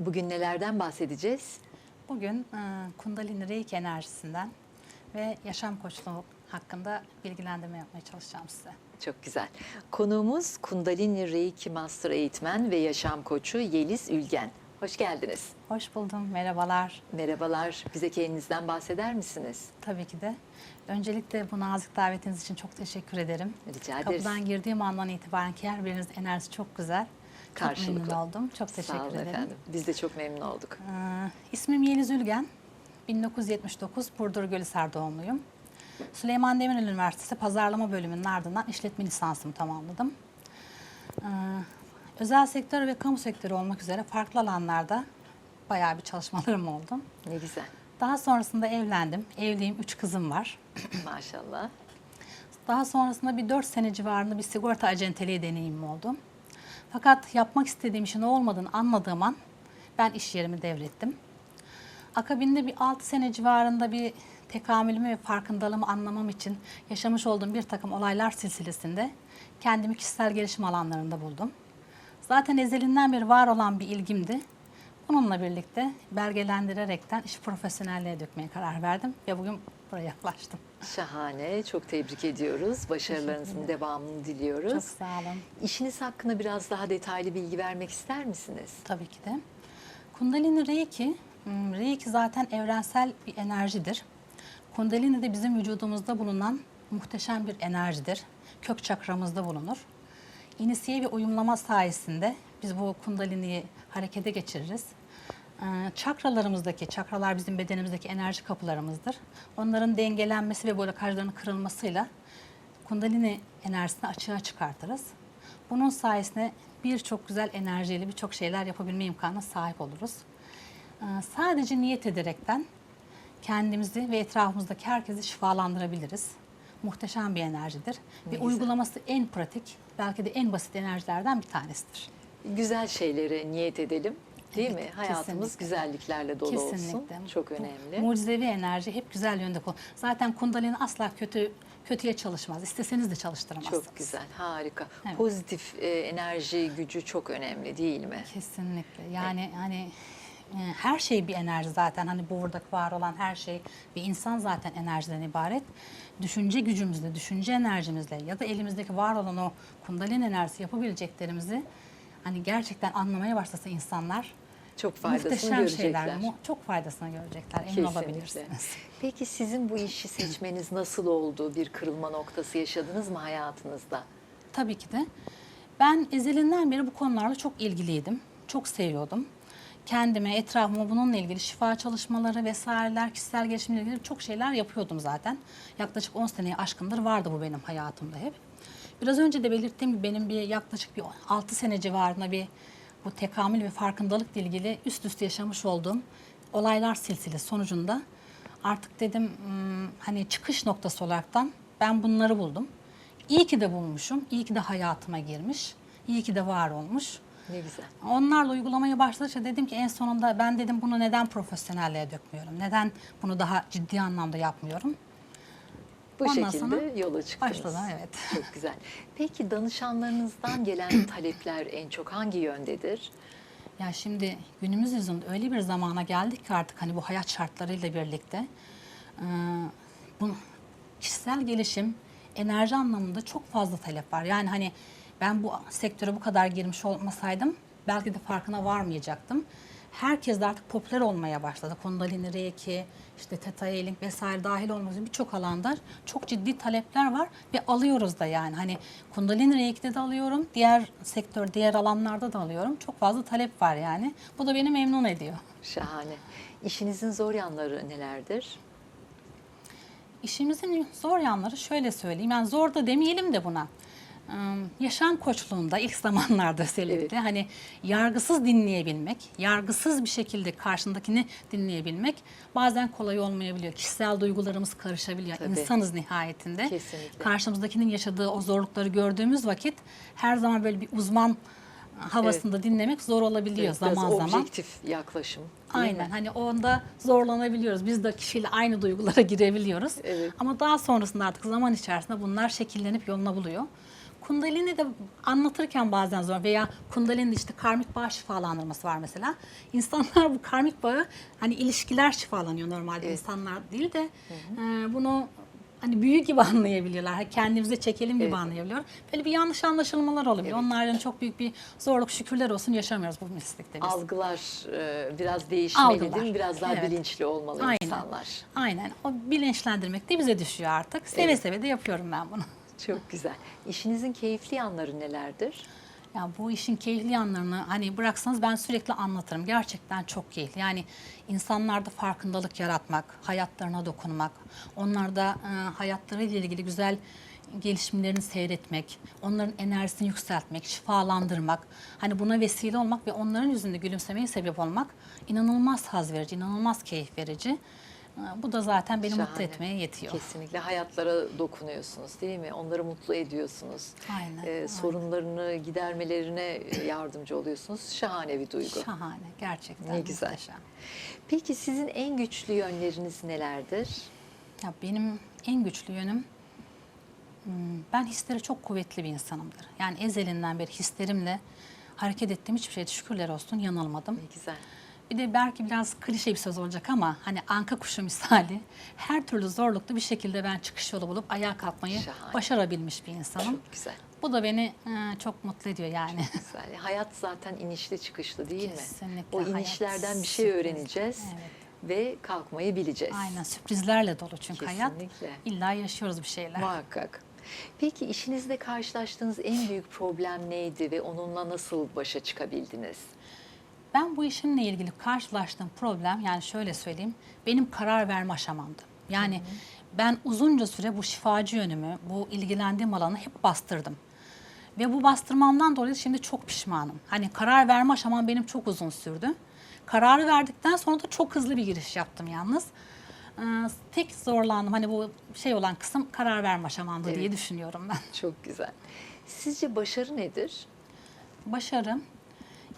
Bugün nelerden bahsedeceğiz? Bugün e, Kundalini Reiki enerjisinden ve yaşam koçluğu hakkında bilgilendirme yapmaya çalışacağım size. Çok güzel. Konuğumuz Kundalini Reiki Master Eğitmen ve Yaşam Koçu Yeliz Ülgen. Hoş geldiniz. Hoş buldum, merhabalar. Merhabalar. Bize kendinizden bahseder misiniz? Tabii ki de. Öncelikle bu nazik davetiniz için çok teşekkür ederim. Rica ederiz. Kapıdan girdiğim andan itibaren ki her birinizin enerjisi çok güzel. Çok Karşılıklı. memnun oldum. Çok teşekkür Sağ olun ederim. efendim. Biz de çok memnun olduk. Ee, ismim Yeliz Ülgen. 1979 Burdur Gölhisar doğumluyum. Süleyman Demirel Üniversitesi Pazarlama Bölümünün ardından işletme lisansımı tamamladım. Ee, özel sektör ve kamu sektörü olmak üzere farklı alanlarda bayağı bir çalışmalarım oldu. Ne güzel. Daha sonrasında evlendim. Evliyim, üç kızım var. Maşallah. Daha sonrasında bir 4 sene civarında bir sigorta acenteliği deneyimim oldu. Fakat yapmak istediğim işin olmadığını anladığım an ben iş yerimi devrettim. Akabinde bir 6 sene civarında bir tekamülümü ve farkındalığımı anlamam için yaşamış olduğum bir takım olaylar silsilesinde kendimi kişisel gelişim alanlarında buldum. Zaten ezelinden beri var olan bir ilgimdi. Bununla birlikte belgelendirerekten işi profesyonelliğe dökmeye karar verdim ve bugün buraya ulaştım. Şahane. Çok tebrik ediyoruz. Başarılarınızın devamını diliyoruz. Çok sağ olun. İşiniz hakkında biraz daha detaylı bilgi vermek ister misiniz? Tabii ki de. Kundalini Reiki, hmm, Reiki zaten evrensel bir enerjidir. Kundalini de bizim vücudumuzda bulunan muhteşem bir enerjidir. Kök çakramızda bulunur. İnisiye ve uyumlama sayesinde biz bu kundaliniyi harekete geçiririz. Ee, Çakralarımızdaki, çakralar bizim bedenimizdeki enerji kapılarımızdır. Onların dengelenmesi ve blokajlarının kırılmasıyla kundalini enerjisini açığa çıkartırız. Bunun sayesinde birçok güzel enerjiyle birçok şeyler yapabilme imkanına sahip oluruz. Ee, Sadece niyet ederekten kendimizi ve etrafımızdaki herkesi şifalandırabiliriz. Muhteşem bir enerjidir. Ne ve güzel. uygulaması en pratik, belki de en basit enerjilerden bir tanesidir. Güzel şeylere niyet edelim. Değil Evet, mi? Hayatımız kesinlikle. güzellikle dolu olsun. Kesinlikle. Çok Bu önemli. Mucizevi enerji hep güzel yönde kullan. Zaten kundalini asla kötü kötüye çalışmaz. İsteseniz de çalıştıramazsınız. Çok güzel, harika. Evet. Pozitif e, enerji gücü çok önemli değil mi? Kesinlikle. Yani hani e, her şey bir enerji zaten. Hani buradaki var olan her şey bir insan zaten enerjiden ibaret. Düşünce gücümüzle, düşünce enerjimizle ya da elimizdeki var olan o kundalini enerjisi yapabileceklerimizi hani gerçekten anlamaya başlasa insanlar Çok faydasını muhteşem görecekler. şeyler, mu- çok faydasını görecekler. Emin Kesinlikle. olabilirsiniz. Peki sizin bu işi seçmeniz nasıl oldu? Bir kırılma noktası yaşadınız mı hayatınızda? Tabii ki de. Ben ezelinden beri bu konularla çok ilgiliydim. Çok seviyordum. Kendime, etrafıma bununla ilgili şifa çalışmaları vesaireler, kişisel gelişimle ilgili çok şeyler yapıyordum zaten. Yaklaşık 10 seneye aşkındır vardı bu benim hayatımda hep. Biraz önce de belirttiğim gibi benim bir yaklaşık bir 6 sene civarında bir bu tekamül ve farkındalıkla ilgili üst üste yaşamış olduğum olaylar silsilesi sonucunda artık dedim hmm, hani çıkış noktası olaraktan ben bunları buldum. İyi ki de bulmuşum, iyi ki de hayatıma girmiş, iyi ki de var olmuş. Ne güzel. Onlarla uygulamaya başladıkça dedim ki en sonunda ben dedim bunu neden profesyonelliğe dökmüyorum? Neden bunu daha ciddi anlamda yapmıyorum? Bu Ondan şekilde yola çıktınız. başladım, evet. Çok güzel. Peki danışanlarınızdan gelen talepler en çok hangi yöndedir? Ya şimdi günümüz yüzünde öyle bir zamana geldik ki artık hani bu hayat şartlarıyla birlikte e, bu kişisel gelişim, enerji anlamında çok fazla talep var. Yani hani ben bu sektöre bu kadar girmiş olmasaydım belki de farkına varmayacaktım. Herkes de artık popüler olmaya başladı. Kundalini, Reiki, işte Theta Healing vesaire dahil olmak üzere birçok alanda çok ciddi talepler var ve alıyoruz da yani. Hani Kundalini Reiki'de de alıyorum, diğer sektör, diğer alanlarda da alıyorum. Çok fazla talep var yani. Bu da beni memnun ediyor. Şahane. İşinizin zor yanları nelerdir? İşimizin zor yanları şöyle söyleyeyim. Yani zor da demeyelim de buna. Yaşam koçluğunda ilk zamanlarda özellikle Evet. hani yargısız dinleyebilmek, yargısız bir şekilde karşındakini dinleyebilmek bazen kolay olmayabiliyor. Kişisel duygularımız karışabiliyor. Tabii. İnsanız nihayetinde. Kesinlikle. Karşımızdakinin yaşadığı o zorlukları gördüğümüz vakit her zaman böyle bir uzman havasında dinlemek zor olabiliyor Evet, zaman biraz zaman. objektif yaklaşım. Aynen mi? hani onda zorlanabiliyoruz. Biz de kişiyle aynı duygulara girebiliyoruz. Evet. Ama daha sonrasında artık zaman içerisinde bunlar şekillenip yoluna buluyor. Kundalini de anlatırken bazen zor veya Kundalini'de işte karmik bağ şifalandırması var mesela. İnsanlar bu karmik bağı hani ilişkiler şifalanıyor normalde Evet. insanlar değil de e, bunu hani büyü gibi anlayabiliyorlar. Hani Kendimize çekelim gibi Evet. anlayabiliyor. Böyle bir yanlış anlaşılmalar olabiliyor. Onlardan çok büyük bir zorluk şükürler olsun yaşamıyoruz bu meslekte biz. Algılar e, biraz değişmeli Algılar. değil mi? Biraz daha Evet. bilinçli olmalı Aynen. insanlar. Aynen. O bilinçlendirmek de bize düşüyor artık. Seve Evet. seve de yapıyorum ben bunu. Çok güzel. İşinizin keyifli yanları nelerdir? Ya bu işin keyifli yanlarını hani bıraksanız ben sürekli anlatırım. Gerçekten çok keyifli. Yani insanlarda farkındalık yaratmak, hayatlarına dokunmak, onlarda e, hayatlarıyla ilgili güzel gelişimlerini seyretmek, onların enerjisini yükseltmek, şifalandırmak, hani buna vesile olmak ve onların yüzünde gülümsemeye sebep olmak inanılmaz haz verici, inanılmaz keyif verici. Bu da zaten beni mutlu Şahane. etmeye yetiyor. Kesinlikle hayatlara dokunuyorsunuz değil mi? Onları mutlu ediyorsunuz. Aynen, Ee, aynen. sorunlarını gidermelerine yardımcı oluyorsunuz. Şahane bir duygu. Şahane, gerçekten Ne güzel. muhteşem. Peki sizin en güçlü yönleriniz nelerdir? Ya benim en güçlü yönüm hmm, ben hisleri çok kuvvetli bir insanımdır. Yani ezelinden beri hislerimle hareket ettiğim hiçbir şeyde şükürler olsun yanılmadım. Ne güzel. Bir de belki biraz klişe bir söz olacak ama hani anka kuşu misali her türlü zorlukta bir şekilde ben çıkış yolu bulup ayağa kalkmayı Şahane. başarabilmiş bir insanım. Çok güzel. Bu da beni e, çok mutlu ediyor yani. Güzel. Hayat zaten inişli çıkışlı değil mi? Kesinlikle. O Hayat inişlerden bir şey öğreneceğiz Evet. ve kalkmayı bileceğiz. Aynen sürprizlerle dolu çünkü hayat. Kesinlikle. İlla yaşıyoruz bir şeyler. Muhakkak. Peki işinizde karşılaştığınız en büyük problem neydi ve onunla nasıl başa çıkabildiniz? Ben bu işimle ilgili karşılaştığım problem yani şöyle söyleyeyim benim karar verme aşamamdı. Yani ben uzunca süre bu şifacı yönümü, bu ilgilendiğim alanı hep bastırdım. Ve bu bastırmamdan dolayı şimdi çok pişmanım. Hani karar verme aşamam benim çok uzun sürdü. Kararı verdikten sonra da çok hızlı bir giriş yaptım yalnız. Ee, tek zorlandım hani bu şey olan kısım karar verme aşamamdı diye Evet. düşünüyorum ben. Çok güzel. Sizce başarı nedir? Başarı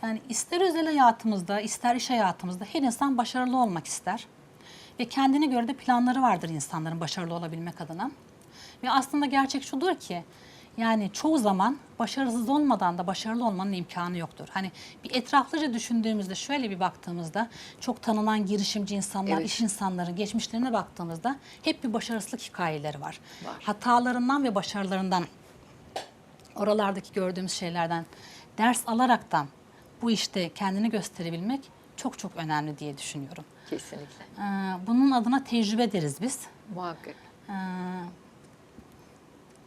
yani ister özel hayatımızda ister iş hayatımızda her insan başarılı olmak ister. Ve kendine göre de planları vardır insanların başarılı olabilmek adına. Ve aslında gerçek şudur ki yani çoğu zaman başarısız olmadan da başarılı olmanın imkanı yoktur. Hani bir etraflıca düşündüğümüzde şöyle bir baktığımızda çok tanınan girişimci insanlar, Evet. iş insanların geçmişlerine baktığımızda hep bir başarısızlık hikayeleri var. Var. Hatalarından ve başarılarından oralardaki gördüğümüz şeylerden ders alaraktan bu işte kendini gösterebilmek çok çok önemli diye düşünüyorum. Kesinlikle. Ee, bunun adına tecrübe deriz biz. Muhakkak. Ee,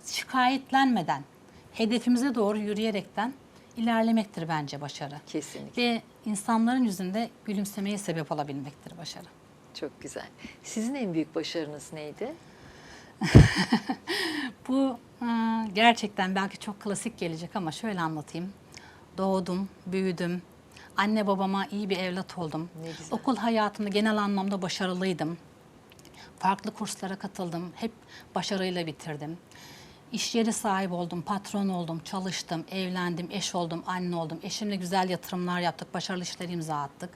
şikayetlenmeden, hedefimize doğru yürüyerekten ilerlemektir bence başarı. Kesinlikle. Ve insanların yüzünde gülümsemeye sebep olabilmektir başarı. Çok güzel. Sizin en büyük başarınız neydi? Bu e, gerçekten belki çok klasik gelecek ama şöyle anlatayım. Doğdum, büyüdüm. Anne babama iyi bir evlat oldum. Okul hayatımda genel anlamda başarılıydım. Farklı kurslara katıldım. Hep başarıyla bitirdim. İş yeri sahibi oldum, patron oldum, çalıştım, evlendim, eş oldum, anne oldum. Eşimle güzel yatırımlar yaptık, başarılı işler imza attık.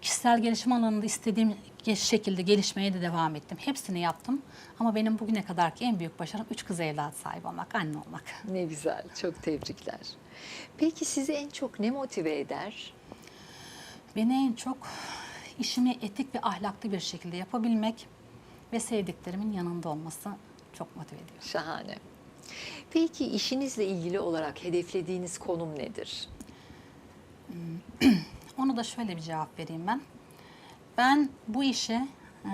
Kişisel gelişim alanında istediğim şekilde gelişmeye de devam ettim. Hepsini yaptım. Ama benim bugüne kadarki en büyük başarım üç kız evlat sahibi olmak, anne olmak. Ne güzel. Çok tebrikler. Peki sizi en çok ne motive eder? Beni en çok işimi etik ve ahlaklı bir şekilde yapabilmek ve sevdiklerimin yanında olması çok motive ediyor. Şahane. Peki işinizle ilgili olarak hedeflediğiniz konum nedir? Onu da şöyle bir cevap vereyim ben. Ben bu işe e,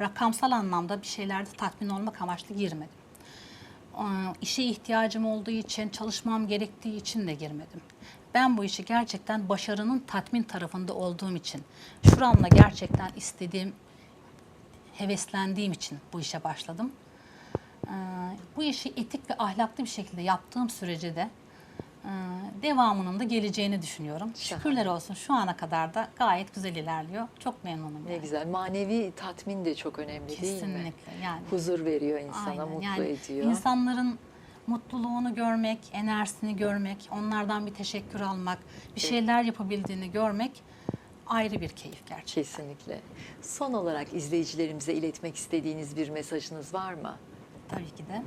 rakamsal anlamda bir şeylerde tatmin olmak amaçlı girmedim. E, işe ihtiyacım olduğu için, çalışmam gerektiği için de girmedim. Ben bu işi gerçekten başarının tatmin tarafında olduğum için, şuramla gerçekten istediğim, heveslendiğim için bu işe başladım. E, bu işi etik ve ahlaklı bir şekilde yaptığım sürece de devamının da geleceğini düşünüyorum. Şahane. Şükürler olsun şu ana kadar da gayet güzel ilerliyor. Çok memnunum. Ne yani. güzel. Manevi tatmin de çok önemli değil mi? Kesinlikle yani. Huzur veriyor insana, Aynen. mutlu yani ediyor. İnsanların mutluluğunu görmek, enerjisini görmek, onlardan bir teşekkür almak, bir şeyler yapabildiğini görmek ayrı bir keyif gerçekten. Kesinlikle. Son olarak izleyicilerimize iletmek istediğiniz bir mesajınız var mı? Tabii ki de.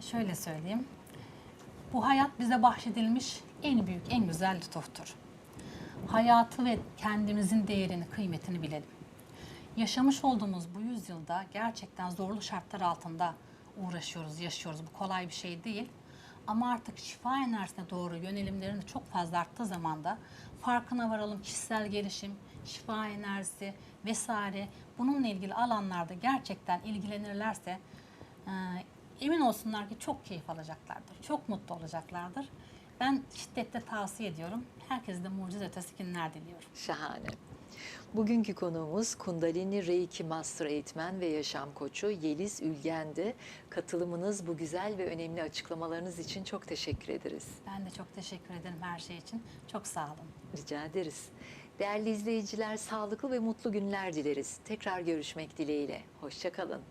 Şöyle söyleyeyim. Bu hayat bize bahşedilmiş en büyük, en güzel lütuftur. Hayatı ve kendimizin değerini, kıymetini bilelim. Yaşamış olduğumuz bu yüzyılda gerçekten zorlu şartlar altında uğraşıyoruz, yaşıyoruz. Bu kolay bir şey değil. Ama artık şifa enerjisine doğru yönelimlerin çok fazla arttığı zamanda farkına varalım kişisel gelişim, şifa enerjisi vesaire bununla ilgili alanlarda gerçekten ilgilenirlerse emin olsunlar ki çok keyif alacaklardır, çok mutlu olacaklardır. Ben şiddetle tavsiye ediyorum. Herkese de mucize ötesi günler diliyorum. Şahane. Bugünkü konuğumuz Kundalini Reiki Master Eğitmen ve Yaşam Koçu Yeliz Ülgen'di. Katılımınız, bu güzel ve önemli açıklamalarınız için çok teşekkür ederiz. Ben de çok teşekkür ederim her şey için. Çok sağ olun. Rica ederiz. Değerli izleyiciler, sağlıklı ve mutlu günler dileriz. Tekrar görüşmek dileğiyle. Hoşçakalın.